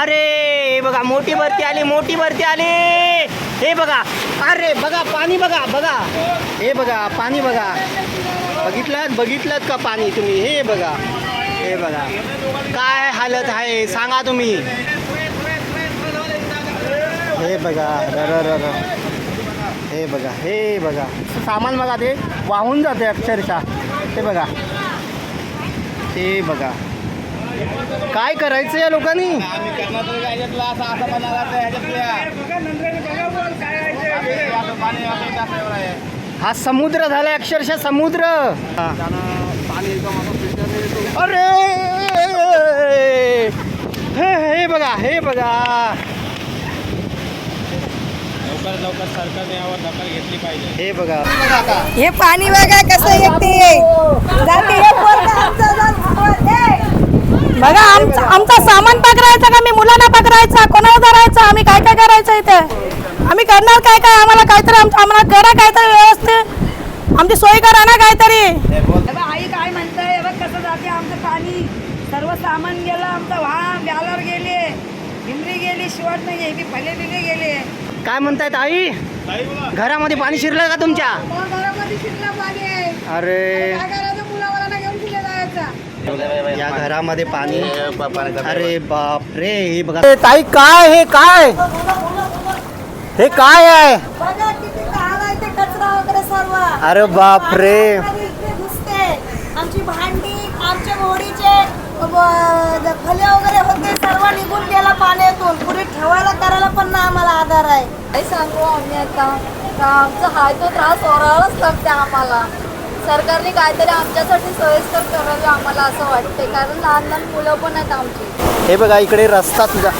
अरे हे बघा मोठी भरती आली मोठी भरती आली. हे बघा अरे बघा पाणी बघा बघा. हे बघा पाणी बघा. बघितलं बघितलं का पाणी तुम्ही? हे बघा. हे बघा. काय हालत आहे सांगा तुम्ही. हे बघा र र र र. हे बघा हे बघा. सामान बघा ते वाहून जाते अक्षरशः. ते बघा. ते बघा. काय करायचं या लोकांनी. हा समुद्र झालाय अक्षरशः समुद्र. हा. अरे! हे हे बघा हे बघा. लवकर लवकर सरकारने यावर दखल घेतली पाहिजे. हे बघा. हे पाणी बघा कसं येते जाते हे आमचं आमचं सामान पकडायचं का? मी मुलांना पकडायचा कोणाला धरायचं आम्ही काय काय करायचं इथे? आम्ही करणार काय काय? आम्हाला काहीतरी आम- आम्हाला करा काहीतरी व्यवस्थित. आमची सोय करा ना काहीतरी. आई काय म्हणताय? बघ कसं जाते आमचं पाणी? सर्व सामान गेलं आमचं वाहन ब्यालर गेले भिमरी गेली शिवट नाही गेली फले बिले गेले. काय म्हणतायत आई घरामध्ये पाणी शिरलं का तुमच्या? घरामध्ये शिरलं पाणी. अरे. या घरामध्ये पाणी. अरे बाप रे हे बघा. ताई काय हे काय? हे काय आहे? बघा किती घाण आहे ते कचरा वगैरे सर्व अरे बाप रे आमची भांडी आमच्या व- फले वगैरे होते सर्व निघून गेला पाण्यातून. पुढे ठेवायला करायला पण ना आम्हाला आधार आहे. काय सांगू आम्ही आता? आमचा हाय तो त्रास ओरावाच लागते आम्हाला. सरकारने काहीतरी आमच्यासाठी सोयीस्कर करावे आम्हाला असं वाटते. कारण लहान लहान मुलं पण आहेत आमची. हे बघा इकडे रस्ता तुझा.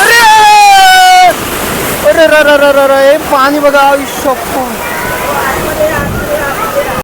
अरे! अरे र र र र र हे पाणी बघा आयुष्य.